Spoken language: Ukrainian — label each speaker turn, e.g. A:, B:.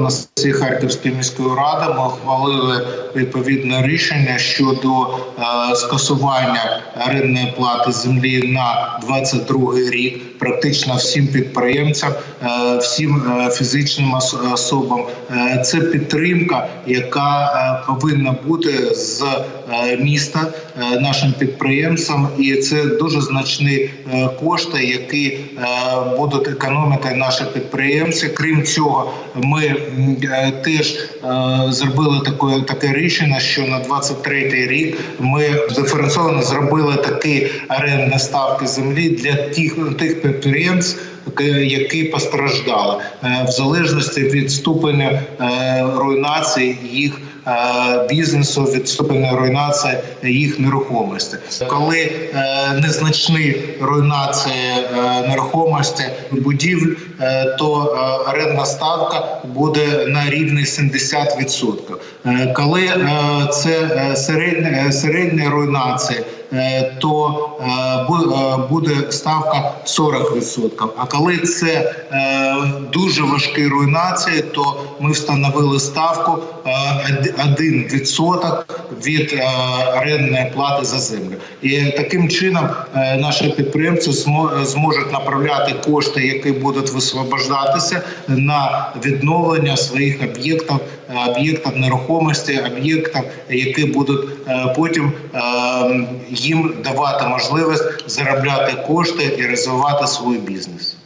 A: на сесії Харківської міської ради ми ухвалили відповідне рішення щодо е, скасування орендної плати землі на 22 рік. Практично всім підприємцям, е, всім е, фізичним особам. Е, Це підтримка, яка е, повинна бути з е, міста е, нашим підприємцям, і це дуже значні е, кошти, які е, будуть економити наші підприємці. Крім цього, ми теж е, зробили таке, таке рішення, що на 23 рік ми диференційно зробили такі орендні ставки землі для тих тих підприємств, які постраждали е, в залежності від ступеня е, руйнації їх е, бізнесу, від ступеня руйнації їх нерухомості. Коли е, незначні руйнації е, нерухомості будівель, е, то орендна ставка буде на рівні 70%. Е, Коли це середня, середня руйнація, то е, е, буде ставка 40%. А коли це е, дуже важкі руйнації, то ми встановили ставку е, од- 1% від е, орендної плати за землю. І таким чином е, наші підприємці змо- зможуть направляти кошти, які будуть висвобождатися на відновлення своїх об'єктів, е, об'єктів нерухомості, об'єктів, які будуть е, потім е, їм давати можливість заробляти кошти і розвивати свій бізнес.